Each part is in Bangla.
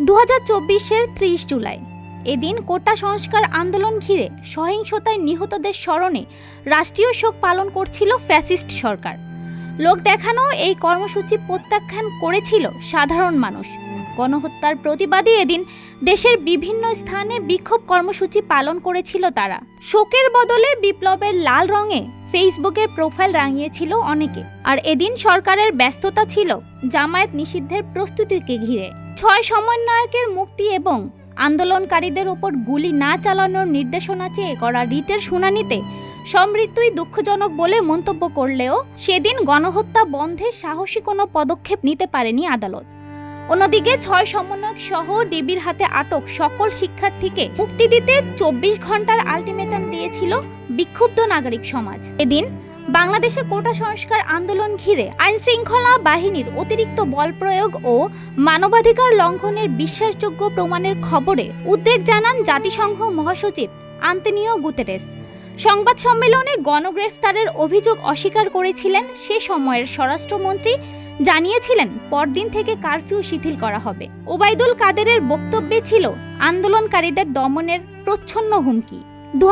দু হাজার চব্বিশের ত্রিশ জুলাই। এদিন কোটা সংস্কার আন্দোলন ঘিরে সহিংসতায় নিহতদের স্মরণে রাষ্ট্রীয় শোক পালন করছিল ফ্যাসিস্ট সরকার। লোক দেখানো এই কর্মসূচি প্রত্যাখ্যান করেছিল সাধারণ মানুষ। গণহত্যার প্রতিবাদে এদিন দেশের বিভিন্ন স্থানে বিক্ষোভ কর্মসূচি পালন করেছিল তারা। শোকের বদলে বিপ্লবের লাল রঙে ফেসবুকের প্রোফাইল রাঙিয়েছিল অনেকে। আর এদিন সরকারের ব্যস্ততা ছিল জামায়াত নিষিদ্ধের প্রস্তুতিকে ঘিরে। ছয় সমন্বয়কের মুক্তি এবং আন্দোলনকারীদের ওপর গুলি না চালানোর নির্দেশনা চেয়ে করা রিটের শুনানিতে সমৃদ্ধই দুঃখজনক বলে মন্তব্য করলেও সেদিন গণহত্যা বন্ধে সাহসী কোনো পদক্ষেপ নিতে পারেনি আদালত। অন্যদিকে ছয় সমন্বয়ক সহ ডিবির হাতে আটক সকল শিক্ষার্থীকে মুক্তি দিতে চব্বিশ ঘণ্টার আলটিমেটাম দিয়েছিল বিক্ষুব্ধ নাগরিক সমাজ। এদিন বাংলাদেশে কোটা সংস্কার আন্দোলন ঘিরে আইন শৃঙ্খলা বাহিনীর অতিরিক্ত বল প্রয়োগ ও মানবাধিকার লঙ্ঘনের বিশ্বাসযোগ্য প্রমাণের খবরে উদ্বেগ জানান জাতিসংঘ মহাসচিব আন্তনিও গুতেরেস। সংবাদ সম্মেলনে গণগ্রেফতারের অভিযোগ অস্বীকার করেছিলেন সে সময়ের স্বরাষ্ট্রমন্ত্রী জানিয়েছিলেন, পরদিন থেকে কারফিউ শিথিল করা হবে। ওবায়দুল কাদেরের বক্তব্যে ছিল, আন্দোলনকারীদের দমনের প্রচ্ছন্ন হুমকি। দু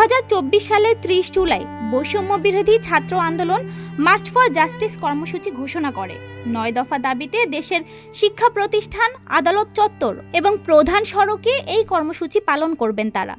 সালের ত্রিশ জুলাই, বৈষম্য বিরোধী ছাত্র আন্দোলন মার্চ ফর জাস্টিস কর্মসূচি ঘোষণা করে। নয় দফা দাবিতে দেশের শিক্ষা প্রতিষ্ঠান, আদালত চত্বর এবং প্রধান সড়কে এই কর্মসূচি পালন করবেন তারা।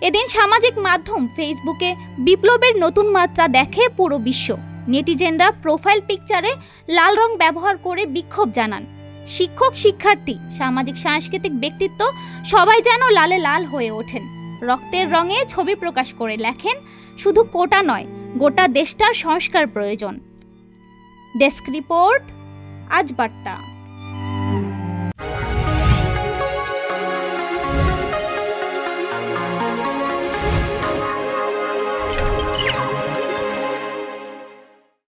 এদিন সামাজিক মাধ্যম ফেসবুকে বিপ্লবের নতুন মাত্রা দেখে পুরো বিশ্ব। নেটিজেনরা প্রোফাইল পিকচারে লাল রং ব্যবহার করে বিক্ষোভ জানান। শিক্ষক, শিক্ষার্থী, সামাজিক, সাংস্কৃতিক ব্যক্তিত্ব সবাই যেন লালে লাল হয়ে ওঠেন। রক্তের রঙে ছবি প্রকাশ করে লেখেন, শুধু কোটা নয়, গোটা দেশটার সংস্কার প্রয়োজন। ডেস্ক রিপোর্ট, আজ বার্তা।